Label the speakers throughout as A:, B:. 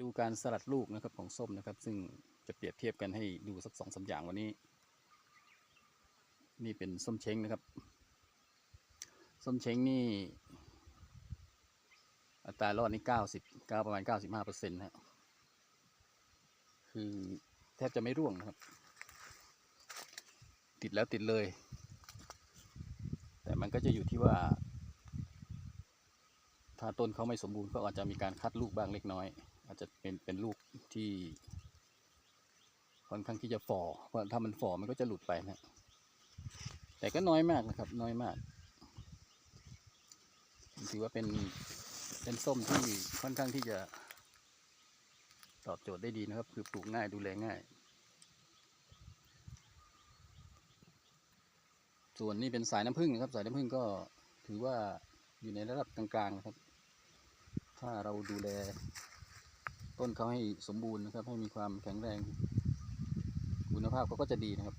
A: ดูการสลัดลูกนะครับของส้มนะครับ ซึ่งจะเปรียบเทียบกันให้ดูสักสองสามอย่างวันนี้ นี่เป็นส้มเช้งนะครับ ส้มเช้งนี่ อัตรารอดนี่เก้าสิบเก้าประมาณเก้าสิบห้าเปอร์เซ็นต์ฮะคือแทบจะไม่ร่วงนะครับ ติดแล้วติดเลย แต่มันก็จะอยู่ที่ว่า ถ้าต้นเขาไม่สมบูรณ์ก็อาจจะมีการคัดลูกบ้างเล็กน้อย อาจจะเป็นเป็นลูกที่ค่อนข้างที่จะฝ่อเพราะถ้ามันฝ่อมันก็จะหลุดไปนะ แต่ก็น้อยมากนะครับ น้อยมาก ถือว่าเป็นเป็นส้มที่ค่อนข้างที่จะตอบโจทย์ได้ดีนะครับ คือปลูกง่ายดูแลง่าย ส่วนนี้เป็นสายน้ำผึ้งนะครับ สายน้ำผึ้งก็ถือว่าอยู่ในระดับกลางๆนะครับ ถ้าเราดูแล ต้นเขาให้สมบูรณ์นะครับ ให้มีความแข็งแรง คุณภาพเขาก็จะดีนะครับ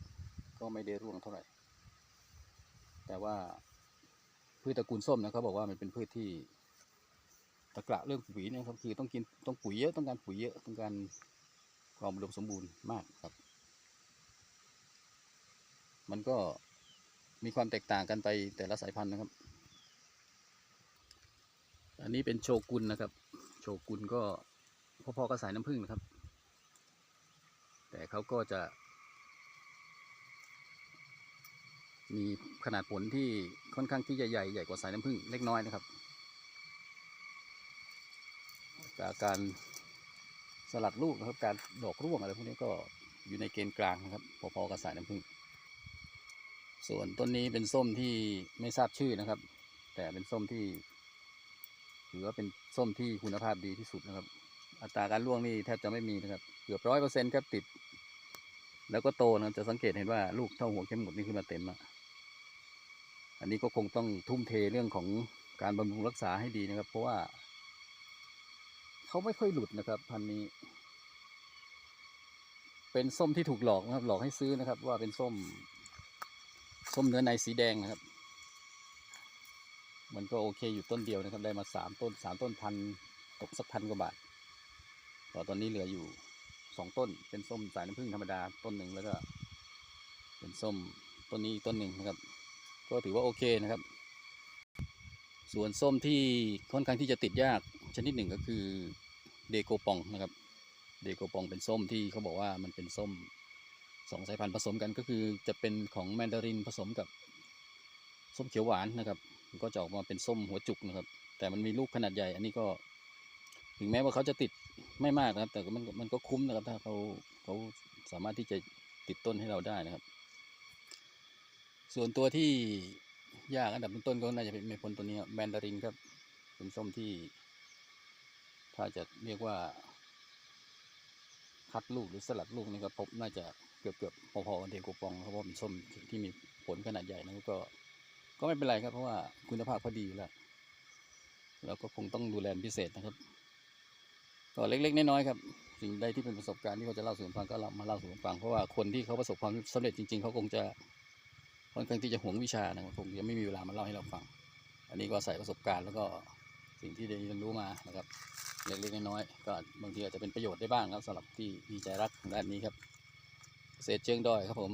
A: ก็ไม่ได้ร่วงเท่าไหร่ แต่ว่าพืชตระกูลส้มนะเขาบอกว่ามันเป็นพืชที่ตะกระเรื่องปุ๋ยนะครับคือต้องกินต้องปุ๋ยเยอะต้องการปุ๋ยเยอะต้องการความอุดมสมบูรณ์มากครับ มันก็มีความแตกต่างกันไปแต่ละสายพันธุ์นะครับ อันนี้เป็นโชกุนนะครับ โชกุนก็ พ่อๆก็สายน้ำผึ้งนะครับ แต่เขาก็จะ มีขนาดผลที่ค่อนข้างที่จะใหญ่ใหญ่กว่าสายน้ำผึ้งเล็กน้อยนะครับจากการสลัดลูกนะครับ การดอกร่วงอะไรพวกนี้ก็อยู่ในเกณฑ์กลางนะครับ พอๆกับสายน้ำผึ้งส่วนต้นนี้เป็นส้มที่ไม่ทราบชื่อนะครับ แต่เป็นส้มที่ถือว่าเป็นส้มที่คุณภาพดีที่สุดนะครับ อัตราการร่วงนี่แทบจะไม่มีนะครับ เกือบร้อยเปอร์เซ็นต์ครับติด แล้วก็โตนะจะสังเกตเห็นว่าลูกเท่าหัวเข็มหมดนี่ขึ้นมาเต็มอะอันนี้ก็คงต้องทุ่มเทเรื่องของการบำรุงรักษาให้ดีนะครับ เพราะว่าเขาไม่ค่อยหลุดนะครับ พันนี้ เป็นส้มที่ถูกหลอกนะครับ หลอกให้ซื้อนะครับ ว่าเป็นส้ม ส้มเนื้อในสีแดงนะครับ มันก็โอเคอยู่ต้นเดียวนะครับ ได้มาสามต้นสามต้นพันตกสักพันกว่าบาท ต่อตอนนี้เหลืออยู่สองต้น เป็นส้มสายน้ำผึ้งธรรมดาต้นหนึ่งแล้วก็ เป็นส้มต้นนี้ต้นหนึ่งนะครับ ก็ถือว่าโอเคนะครับ ส่วนส้มที่ค่อนข้างที่จะติดยากชนิดหนึ่งก็คือเดโกปองนะครับ เดโกปองเป็นส้มที่เขาบอกว่ามันเป็นส้มสองสายพันธุ์ผสมกันก็คือจะเป็นของแมนดารินผสมกับส้มเขียวหวานนะครับ ก็จะออกมาเป็นส้มหัวจุกนะครับ แต่มันมีลูกขนาดใหญ่ อันนี้ก็ ถึงแม้ว่าเขาจะติดไม่มากนะครับ แต่ก็มันมันก็คุ้มนะครับ ถ้าเขาเขาสามารถที่จะติดต้นให้เราได้นะครับ ส่วนตัวที่ยากอันดับต้นก็น่าจะเป็นเมพลตัวนี้แมนดารินครับเป็นส้มที่ ถ้าจะเรียกว่า คัดลูกหรือสลัดลูกนี่ก็พบน่าจะเกือบเกือบๆพอๆกับเดโกปองเพราะว่าเป็นส้มที่มีผลขนาดใหญ่นะก็ ก็ไม่เป็นไรครับเพราะว่าคุณภาพเขาดีแล้วเราก็คงต้องดูแลพิเศษนะครับ ก็เล็กๆน้อยๆครับสิ่งใดที่เป็นประสบการณ์ที่เขาจะเล่าสู่กันฟังก็เล่ามาเล่าสู่กันฟังเพราะว่าคนที่เขาประสบความสำเร็จจริง ๆเขาคงจะค่อนข้างที่จะหวงวิชานะครับคงจะไม่มีเวลามาเล่าให้เราฟัง อันนี้ก็ใส่ประสบการณ์แล้วก็สิ่งที่ได้เรียนรู้มานะครับเล็กๆน้อยๆก็บางทีอาจจะเป็นประโยชน์ได้บ้างครับสำหรับที่มีใจรักด้านนี้ครับเกษเชิงดอยครับผม